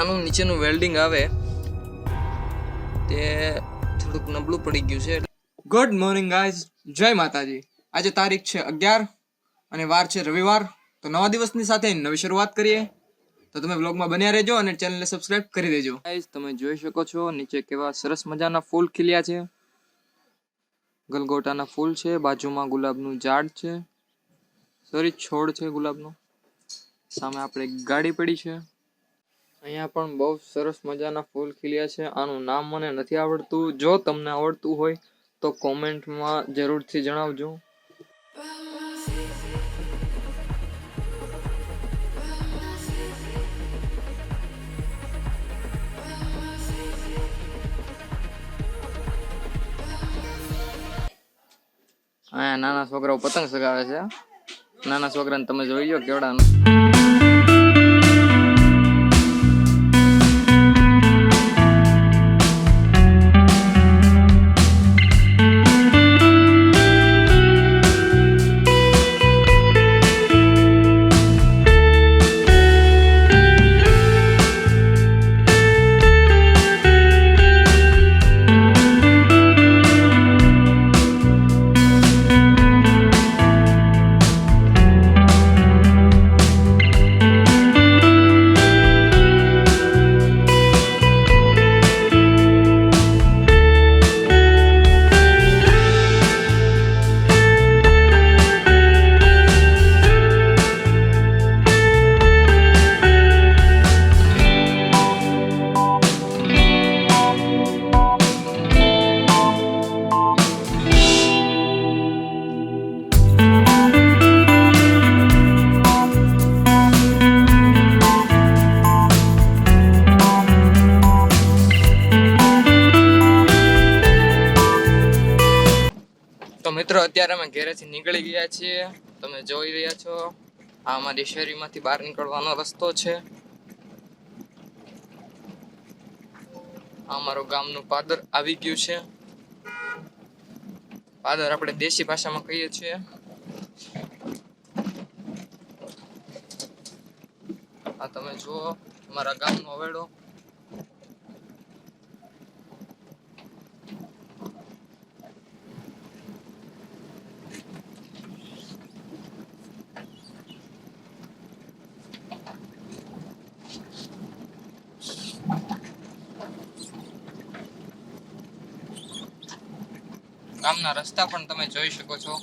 આનું નીચેનું વેલ્ડિંગ આવે તે થોડુંક નબળું પડી ગયું છે. ગુડ મોર્નિંગ ગાઈઝ જય માતાજી. આજે તારીખ છે અગિયાર અને વાર છે રવિવાર. તો નવા દિવસની સાથે નવી શરૂઆત કરીએ. તો તમે બ્લોગમાં બન્યા રહેજો અને ચેનલને સબસ્ક્રાઇબ કરી દેજો. ગાઈઝ તમે જોઈ શકો છો નીચે કેવા સરસ મજાના ફૂલ ખીલ્યા છે. ગલગોટાના ફૂલ છે બાજુમાં ગુલાબનું ઝાડ છે. સોરી છોડ છે ગુલાબનો. સામે આપણે ગાડી પડી છે. અહીંયા પણ બહુ સરસ મજાના ફૂલ ખીલ્યા છે. આનું નામ મને નથી આવડતું. જો તમને આવડતું હોય તો કોમેન્ટમાં જરૂરથી જણાવજો. અહીંયા નાના છોકરાઓ પતંગ ચગાવે છે. નાના છોકરાને તમે જોઈ લો કેવડાનું. મિત્રો, અત્યારે અમે ઘરેથી નીકળી ગયા છીએ. તમે જોઈ રહ્યા છો, આ અમારી શેરીમાંથી બહાર નીકળવાનો રસ્તો છે. અમારું ગામનું પાદર આવી ગયું છે. પાદર આપણે દેશી ભાષામાં કહીએ છીએ. આ તમે જુઓ, અમારા ગામનો અવેડો. ગામના રસ્તા પણ તમે જોઈ શકો છો.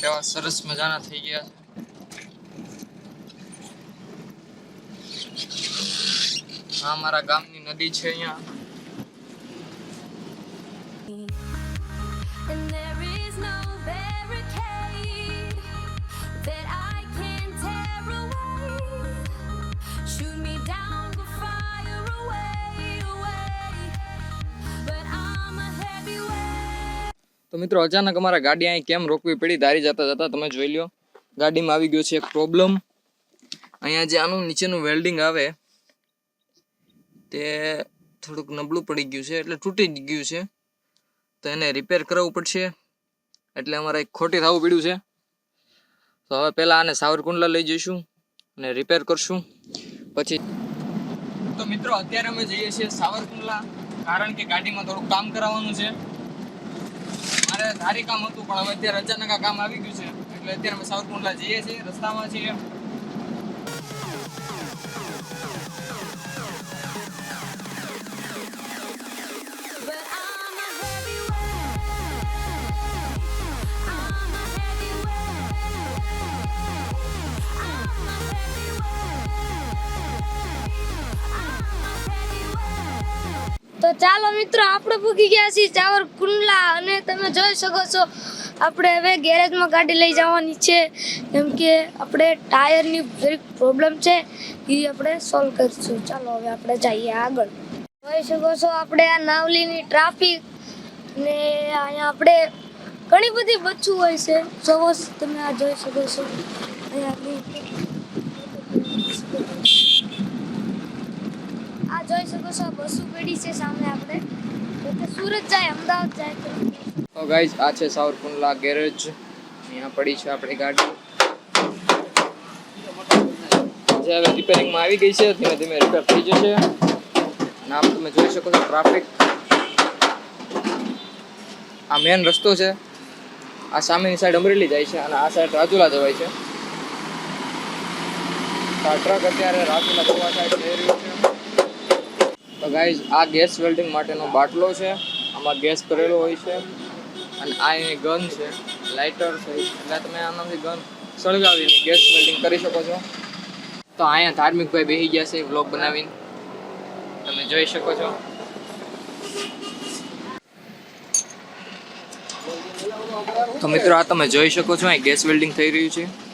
કેવા સરસ મજાના થઈ ગયા. છે આ અમારા ગામની નદી છે અહીંયા. તો મિત્રો અચાનક અમારા ગાડી અહીં કેમ રોકવી પડી ધારી જતા જતા તમે જોઈ લ્યો ગાડીમાં આવી ગયો છે એક પ્રોબ્લેમ અહીંયા જે આનું નીચેનું વેલ્ડિંગ આવે તે થોડુંક નબળું પડી ગયું છે, એટલે તૂટી જ ગયું છે. તો એને રિપેર કરાવવું પડશે. એટલે અમારે એક ખોટી થવું પડ્યું છે. તો હવે પહેલાં આને સાવરકુંડલા લઈ જઈશું અને રિપેર કરશું. પછી તો મિત્રો, અત્યારે અમે જઈએ છીએ સાવરકુંડલા, કારણ કે ગાડીમાં થોડુંક કામ કરાવવાનું છે. મારે ધારી કામ હતું, પણ હવે અત્યારે અચાનક આ કામ આવી ગયું છે. એટલે અત્યારે અમે સાવરકુંડલા જઈએ છીએ, રસ્તામાં છીએ. તો ચાલો મિત્રો, આપણે પૂગી ગયા છીએ ચાવર કુંડલા અને તમે જોઈ શકો છો, આપણે હવે ગેરેજમાં ગાડી લઈ જવાની છે. કેમ કે આપણે ટાયરની જરીક પ્રોબ્લેમ છે, એ આપણે સોલ્વ કરીશું. ચાલો હવે આપણે જઈએ આગળ. જોઈ શકો છો, આપણે આ નાવલીની ટ્રાફિક ને અહીંયા આપણે ઘણી બધી બચ્ચું હોય છે. જોવો તમે આ જોઈ શકો છો, અહીંયા જોઈ શકો છો બસુ પેઢી છે સામે આપણે. તો સુરત જાય, અમદાવાદ જાય તો. તો ગાઈઝ આ છે સાવરકુંડલા ગેરેજ અહીંયા પડી છે આપણી ગાડી. જે હવે રિપેરિંગમાં આવી ગઈ છે, ધીમે ધીમે રિપેર થઈ જશે. અને આમ તમે જોઈ શકો છો ટ્રાફિક આ મેન રસ્તો છે. આ સામેની સાઈડ અમરેલી જાય છે અને આ સાઈડ રાજુલા જવાય છે. આ ટ્રક અત્યારે રાજુલા જવા સાઈડ જઈ રહ્યું છે. તો ગાઈઝ આ ગેસ વેલ્ડિંગ માટેનો બાટલો છે. આમાં ગેસ કરેલો હોય છે. અને આ એની ગન છે. લાઇટર છે. એટલે તમે આનાથી ગન સળગાવીને ગેસ વેલ્ડિંગ કરી શકો છો. તો અહીંયા ધાર્મિક ભાઈ બેસી ગયા છે વ્લોગ બનાવીને. તમે જોઈ શકો છો. તો મિત્રો, આ તમે જોઈ શકો છો, અહીં ગેસ વેલ્ડિંગ થઈ રહ્યું છે.